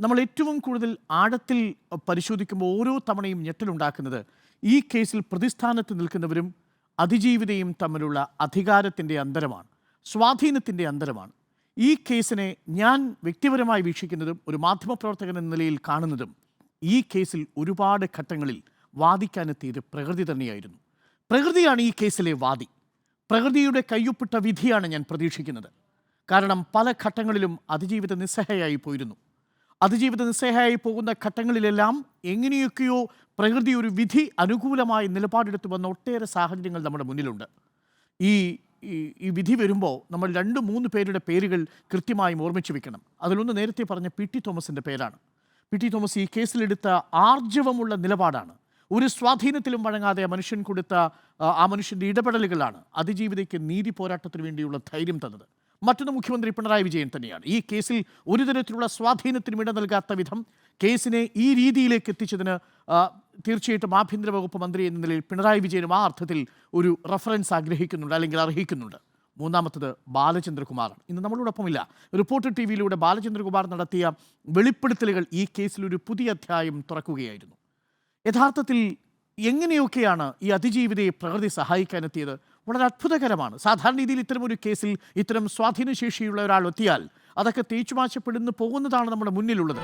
നമ്മൾ ഏറ്റവും കൂടുതൽ ആഴത്തിൽ പരിശോധിക്കുമ്പോൾ ഓരോ തവണയും ഞെട്ടലുണ്ടാക്കുന്നത് ഈ കേസിൽ പ്രതിസ്ഥാനത്ത് നിൽക്കുന്നവരും അതിജീവിതയും തമ്മിലുള്ള അധികാരത്തിന്റെ അന്തരമാണ് സ്വാധീനത്തിന്റെ അന്തരമാണ്. ഈ കേസിനെ ഞാൻ വ്യക്തിപരമായി വീക്ഷിക്കുന്നതും ഒരു മാധ്യമപ്രവർത്തകൻ എന്ന നിലയിൽ കാണുന്നതും ഈ കേസിൽ ഒരുപാട് ഘട്ടങ്ങളിൽ വാദിക്കാനെത്തിയത് പ്രകൃതി തന്നെയായിരുന്നു. പ്രകൃതിയാണ് ഈ കേസിലെ വാദി. പ്രകൃതിയുടെ കയ്യൊപ്പിട്ട വിധിയാണ് ഞാൻ പ്രതീക്ഷിക്കുന്നത്. കാരണം പല ഘട്ടങ്ങളിലും അതിജീവിത നിസ്സഹയായി പോയിരുന്നു. അതിജീവിത നിസ്സഹയായി പോകുന്ന ഘട്ടങ്ങളിലെല്ലാം എങ്ങനെയൊക്കെയോ പ്രകൃതി ഒരു വിധി അനുകൂലമായി നിലപാടെടുത്തു വന്ന ഒട്ടേറെ സാഹചര്യങ്ങൾ നമ്മുടെ മുന്നിലുണ്ട്. ഈ ഈ- വിധി വരുമ്പോൾ നമ്മൾ രണ്ട് മൂന്ന് പേരുടെ പേരുകൾ കൃത്യമായും ഓർമ്മിച്ച് വെക്കണം. അതിലൊന്ന് നേരത്തെ പറഞ്ഞ പി. ടി. തോമസിന്റെ പേരാണ്. പി. ടി. തോമസ് ഈ കേസിലെടുത്ത ആർജവമുള്ള നിലപാടാണ്. ഒരു സ്വാധീനത്തിലും വഴങ്ങാതെ ആ മനുഷ്യൻ കൊടുത്ത ആ മനുഷ്യന്റെ ഇടപെടലുകളാണ് അതിജീവിതയ്ക്ക് നീതി പോരാട്ടത്തിന് വേണ്ടിയുള്ള ധൈര്യം തന്നത്. മറ്റൊന്ന് മുഖ്യമന്ത്രി പിണറായി വിജയൻ തന്നെയാണ്. ഈ കേസിൽ ഒരു തരത്തിലുള്ള സ്വാധീനത്തിനും ഇട നൽകാത്ത വിധം കേസിനെ ഈ രീതിയിലേക്ക് എത്തിച്ചതിന് തീർച്ചയായിട്ടും ആഭ്യന്തര വകുപ്പ് മന്ത്രി എന്ന നിലയിൽ പിണറായി വിജയനും ആ അർത്ഥത്തിൽ ഒരു റഫറൻസ് ആഗ്രഹിക്കുന്നുണ്ട് അല്ലെങ്കിൽ അർഹിക്കുന്നുണ്ട്. മൂന്നാമത്തത് ബാലചന്ദ്രകുമാർ. ഇന്ന് നമ്മളോടൊപ്പമില്ല. റിപ്പോർട്ടർ ടി വിയിലൂടെ ബാലചന്ദ്രകുമാർ നടത്തിയ വെളിപ്പെടുത്തലുകൾ ഈ കേസിൽ ഒരു പുതിയ അധ്യായം തുറക്കുകയായിരുന്നു. യഥാർത്ഥത്തിൽ എങ്ങനെയൊക്കെയാണ് ഈ അതിജീവിതയെ പ്രകൃതി സഹായിക്കാനെത്തിയത്? വളരെ അത്ഭുതകരമാണ്. സാധാരണ രീതിയിൽ ഇത്തരം ഒരു കേസിൽ ഇത്തരം സ്വാധീനശേഷിയുള്ള ഒരാൾ എത്തിയാൽ അതൊക്കെ തേച്ചുമാശപ്പെടുന്നു പോകുന്നതാണ് നമ്മുടെ മുന്നിലുള്ളത്.